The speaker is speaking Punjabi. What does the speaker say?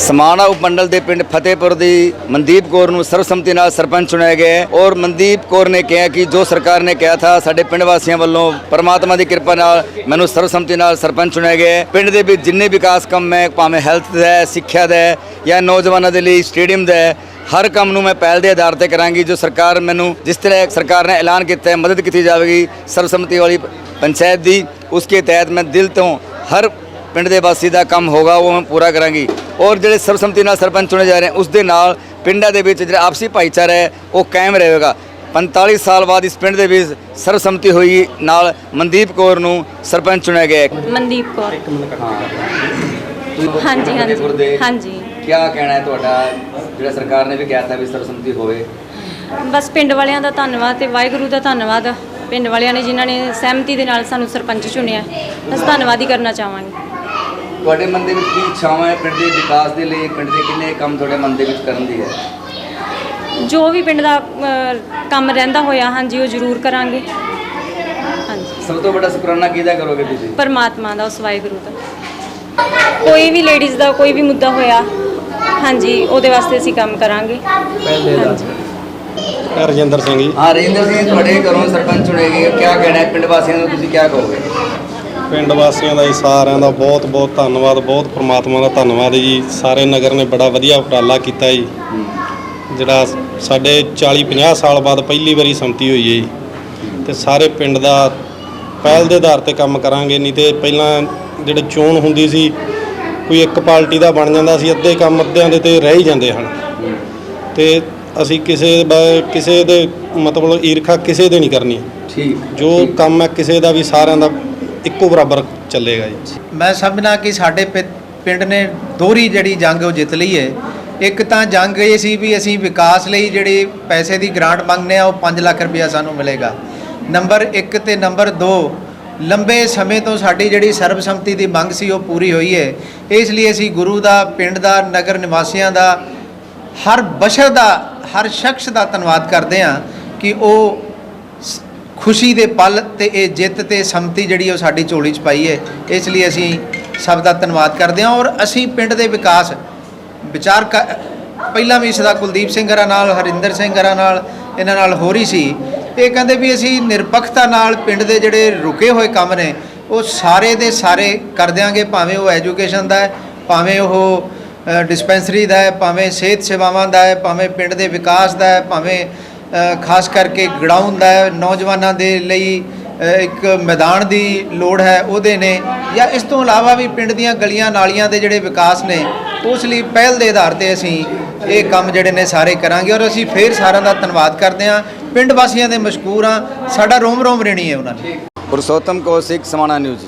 ਸਮਾਣਾ ਉਪ ਮੰਡਲ ਦੇ ਪਿੰਡ ਫਤਿਹਪੁਰ ਦੀ ਮਨਦੀਪ ਕੌਰ ਨੂੰ ਸਰਬਸੰਮਤੀ ਨਾਲ ਸਰਪੰਚ ਚੁਣਿਆ ਗਿਆ ਹੈ ਔਰ ਮਨਦੀਪ ਕੌਰ ਨੇ ਕਿਹਾ ਕਿ ਜੋ ਸਰਕਾਰ ਨੇ ਕਿਹਾ ਥਾ, ਸਾਡੇ ਪਿੰਡ ਵਾਸੀਆਂ ਵੱਲੋਂ ਪਰਮਾਤਮਾ ਦੀ ਕਿਰਪਾ ਨਾਲ ਮੈਨੂੰ ਸਰਬਸੰਮਤੀ ਨਾਲ ਸਰਪੰਚ ਚੁਣਿਆ ਗਿਆ ਹੈ। ਪਿੰਡ ਦੇ ਵਿੱਚ ਜਿੰਨੇ ਵਿਕਾਸ ਕੰਮ ਹੈ, ਭਾਵੇਂ ਹੈਲਥ ਦਾ ਹੈ, ਸਿੱਖਿਆ ਦਾ ਹੈ ਜਾਂ ਨੌਜਵਾਨਾਂ ਦੇ ਲਈ ਸਟੇਡੀਅਮ ਦਾ ਹੈ, ਹਰ ਕੰਮ ਨੂੰ ਮੈਂ ਪਹਿਲ ਦੇ ਆਧਾਰ ਤੇ ਕਰਾਂਗੀ। ਜੋ ਸਰਕਾਰ ਮੈਨੂੰ ਜਿਸ ਤਰ੍ਹਾਂ ਸਰਕਾਰ ਨੇ ਐਲਾਨ ਕੀਤਾ ਹੈ, ਮਦਦ ਕੀਤੀ ਜਾਵੇਗੀ ਸਰਬਸੰਮਤੀ ਵਾਲੀ ਪੰਚਾਇਤ ਦੀ, ਉਸਕੇ ਤਹਿਤ ਮੈਂ ਦਿਲ ਤੋਂ ਹਰ ਪਿੰਡ ਦੇ ਵਾਸੀ ਦਾ ਕੰਮ ਹੋਗਾ, ਉਹ ਮੈਂ ਪੂਰਾ ਕਰਾਂਗੀ। ਔਰ ਜਿਹੜੇ ਸਰਬਸੰਮਤੀ ਨਾਲ ਸਰਪੰਚ ਚੁਣੇ ਜਾ ਰਹੇ ਉਸ ਦੇ ਨਾਲ ਪਿੰਡਾਂ ਦੇ ਵਿੱਚ ਜਿਹੜਾ ਆਪਸੀ ਭਾਈਚਾਰਾ ਹੈ ਉਹ ਕਾਇਮ ਰਹੇਗਾ। 45 ਸਾਲ ਬਾਅਦ ਇਸ ਪਿੰਡ ਦੇ ਵਿੱਚ ਸਰਬਸੰਮਤੀ ਹੋਈ ਨਾਲ ਮਨਦੀਪ ਕੌਰ ਨੂੰ ਸਰਪੰਚ ਚੁਣਿਆ ਗਿਆ ਮਨਦੀਪ ਕੌਰ। ਹਾਂਜੀ ਹਾਂਜੀ। ਹਾਂਜੀ। ਕੀ ਕਹਿਣਾ ਹੈ ਤੁਹਾਡਾ? ਜਿਹੜਾ ਸਰਕਾਰ ਨੇ ਵੀ ਕਿਹਾ था ਵੀ ਸਰਬਸੰਮਤੀ ਹੋਵੇ। ਬਸ ਪਿੰਡ ਵਾਲਿਆਂ ਦਾ ਧੰਨਵਾਦ ਤੇ ਵਾਹਿਗੁਰੂ ਦਾ ਧੰਨਵਾਦ। ਪਿੰਡ ਵਾਲਿਆਂ ਨੇ ਜਿਨ੍ਹਾਂ ਨੇ ਸਹਿਮਤੀ ਦੇ ਨਾਲ ਸਾਨੂੰ ਸਰਪੰਚ ਚੁਣਿਆ ਬਸ ਧੰਨਵਾਦ ਹੀ ਕਰਨਾ ਚਾਹਾਂਗੇ। ਤੁਹਾਡੇ ਮਨ ਦੇ ਵਿੱਚ ਕੀ ਇੱਛਾਵਾਂ ਹੈ? ਪਿੰਡ ਦੇ ਵਿਕਾਸ ਦੇ ਲਈ ਪਿੰਡ ਦੇ ਕਿੰਨੇ ਕੰਮ ਤੁਹਾਡੇ ਮਨ ਦੇ ਵਿੱਚ ਕਰਨ ਦੀ ਹੈ? ਜੋ ਵੀ ਪਿੰਡ ਦਾ ਅ, ਕੰਮ ਰਹਿੰਦਾ ਹੋਇਆ ਹਾਂਜੀ ਉਹ ਜ਼ਰੂਰ ਕਰਾਂਗੇ। ਹਾਂਜੀ। ਸਭ ਤੋਂ ਵੱਡਾ ਸ਼ੁਕਰਾਨਾ ਕਿਹਦਾ ਕਰੋਗੇ ਤੁਸੀਂ? ਪਰਮਾਤਮਾ ਦਾ ਉਸ ਵਾਹਿਗੁਰੂ ਦਾ। ਕੋਈ ਵੀ ਲੇਡੀਜ਼ ਦਾ ਕੋਈ ਵੀ ਮੁੱਦਾ ਹੋਇਆ ਹਾਂਜੀ ਉਹਦੇ ਵਾਸਤੇ ਅਸੀਂ ਕੰਮ ਕਰਾਂਗੇ। ਹਾਂਜੀ। ਰਜਿੰਦਰ ਸਿੰਘ ਜੀ। ਹਾਂ ਰਜਿੰਦਰ ਸਿੰਘ ਤੁਹਾਡੇ ਘਰੋਂ ਸਰਪੰਚ ਚੁਣੇ ਗਏ। ਕੀ ਕਹਿਣਾ ਹੈ? ਪਿੰਡ ਵਾਸੀਆਂ ਨੂੰ ਤੁਸੀਂ ਕੀ ਕਹੋਗੇ? ਪਿੰਡ ਵਾਸੀਆਂ ਦਾ ਜੀ ਸਾਰਿਆਂ ਦਾ ਬਹੁਤ ਬਹੁਤ ਧੰਨਵਾਦ ਬਹੁਤ ਪ੍ਰਮਾਤਮਾ ਦਾ ਧੰਨਵਾਦ ਜੀ। ਸਾਰੇ ਨਗਰ ਨੇ ਬੜਾ ਵਧੀਆ ਉਪਰਾਲਾ ਕੀਤਾ ਜੀ। ਜਿਹੜਾ ਸਾਡੇ 40 50 ਸਾਲ ਬਾਅਦ ਪਹਿਲੀ ਵਾਰੀ ਸੰਮਤੀ ਹੋਈ ਹੈ ਜੀ। ਤੇ ਸਾਰੇ ਪਿੰਡ ਦਾ ਪਹਿਲ ਦੇ ਆਧਾਰ ਤੇ ਕੰਮ ਕਰਾਂਗੇ ਨਹੀਂ ਤੇ ਪਹਿਲਾਂ ਜਿਹੜੇ ਚੋਣ ਹੁੰਦੀ ਸੀ ਕੋਈ ਇੱਕ ਪਾਰਟੀ ਦਾ ਬਣ ਜਾਂਦਾ ਸੀ ਅੱਧੇ ਕੰਮ ਅੱਧਿਆਂ ਦੇ ਤੇ ਰਹਿ ਹੀ ਜਾਂਦੇ ਹਨ। ਤੇ ਅਸੀਂ ਕਿਸੇ ਕਿਸੇ ਦੇ ਮਤਲਬ ਈਰਖਾ ਕਿਸੇ ਦੇ ਨਹੀਂ ਕਰਨੀ। ਠੀਕ। ਜੋ ਕੰਮ ਹੈ ਕਿਸੇ ਦਾ ਵੀ ਸਾਰਿਆਂ ਦਾ ਇੱਕੋ ਬਰਾਬਰ ਚੱਲੇਗਾ ਜੀ। ਮੈਂ ਸਮਝਣਾ ਕਿ ਸਾਡੇ ਪਿ- ਪਿੰਡ ਨੇ ਦੋਹਰੀ ਜਿਹੜੀ ਜੰਗ ਉਹ ਜਿੱਤ ਲਈ ਹੈ ਇੱਕ ਤਾਂ ਜੰਗ ਇਹ ਸੀ ਵੀ ਅਸੀਂ ਵਿਕਾਸ ਲਈ ਜਿਹੜੀ ਪੈਸੇ ਦੀ ਗ੍ਰਾਂਟ ਮੰਗਨੇ ਆ ਉਹ 5 ਲੱਖ ਰੁਪਇਆ ਸਾਨੂੰ ਮਿਲੇਗਾ। ਨੰਬਰ 1 ਤੇ ਨੰਬਰ 2 ਲੰਬੇ ਸਮੇਂ ਤੋਂ ਸਾਡੀ ਜਿਹੜੀ ਸਰਬਸੰਮਤੀ ਦੀ ਮੰਗ ਸੀ, ਉਹ ਪੂਰੀ ਹੋਈ ਹੈ ਇਸ ਲਈ ਅਸੀਂ ਗੁਰੂ ਦਾ, ਪਿੰਡ ਦਾ, ਨਗਰ ਨਿਵਾਸੀਆਂ ਦਾ ਹਰ ਬਸ਼ਰ ਦਾ, ਹਰ ਸ਼ਖਸ ਦਾ ਧੰਨਵਾਦ ਕਰਦੇ ਹਾਂ ਕਿ ਉਹ ਖੁਸ਼ੀ ਦੇ ਪਲ ਤੇ ਇਹ ਜਿੱਤ ਤੇ ਸੰਮਤੀ ਜਿਹੜੀ ਉਹ ਸਾਡੀ ਝੋਲੀ 'ਚ ਪਾਈ ਹੈ ਇਸ ਲਈ ਅਸੀਂ ਸਭ ਦਾ ਧੰਨਵਾਦ ਕਰਦੇ ਹਾਂ ਔਰ ਅਸੀਂ ਪਿੰਡ ਦੇ ਵਿਕਾਸ ਵਿਚਾਰ ਕ- ਪਹਿਲਾਂ ਵੀ ਸਦਾ ਕੁਲਦੀਪ ਸਿੰਘ ਹਰਾਂ ਨਾਲ, ਹਰਿੰਦਰ ਸਿੰਘ ਹਰਾਂ ਨਾਲ, ਇਹਨਾਂ ਨਾਲ ਹੋ ਰਹੀ ਸੀ। ਇਹ ਕਹਿੰਦੇ ਵੀ ਅਸੀਂ ਨਿਰਪੱਖਤਾ ਨਾਲ ਪਿੰਡ ਦੇ ਜਿਹੜੇ ਰੁਕੇ ਹੋਏ ਕੰਮ ਨੇ, ਉਹ ਸਾਰੇ ਦੇ ਸਾਰੇ ਕਰ ਦਿਆਂਗੇ, ਭਾਵੇਂ ਉਹ ਐਜੂਕੇਸ਼ਨ ਦਾ ਹੈ, ਭਾਵੇਂ ਉਹ ਡਿਸਪੈਂਸਰੀ ਦਾ ਹੈ, ਭਾਵੇਂ ਸਿਹਤ ਸੇਵਾਵਾਂ ਦਾ ਹੈ, ਭਾਵੇਂ ਪਿੰਡ ਦੇ ਵਿਕਾਸ ਦਾ ਹੈ, ਭਾਵੇਂ ਖਾਸ ਕਰਕੇ ਗਰਾਊਂਡ ਦਾ ਨੌਜਵਾਨਾਂ ਦੇ ਲਈ ਇੱਕ ਮੈਦਾਨ ਦੀ ਲੋੜ ਹੈ, ਉਹਦੇ ਨੇ। ਜਾਂ ਇਸ ਤੋਂ ਇਲਾਵਾ ਵੀ ਪਿੰਡ ਦੀਆਂ ਗਲੀਆਂ ਨਾਲੀਆਂ ਦੇ ਜਿਹੜੇ ਵਿਕਾਸ ਨੇ, ਉਸ ਲਈ ਪਹਿਲ ਦੇ ਆਧਾਰ ਤੇ ਅਸੀਂ ਇਹ ਕੰਮ ਜਿਹੜੇ ਨੇ ਸਾਰੇ ਕਰਾਂਗੇ ਔਰ ਅਸੀਂ ਫੇਰ ਸਾਰਿਆਂ ਦਾ ਧੰਨਵਾਦ ਕਰਦੇ ਹਾਂ। ਪਿੰਡ ਵਾਸੀਆਂ ਦੇ ਮਸ਼ਕੂਰ ਹਾਂ, ਸਾਡਾ ਰੋਮ ਰੋਮ ਰਹਿਣੀ ਹੈ ਉਹਨਾਂ ਨੇ ਪੁਰਸ਼ੋਤਮ ਕੌਸ਼ਿਕ ਸਮਾਣਾ ਨਿਊਜ਼।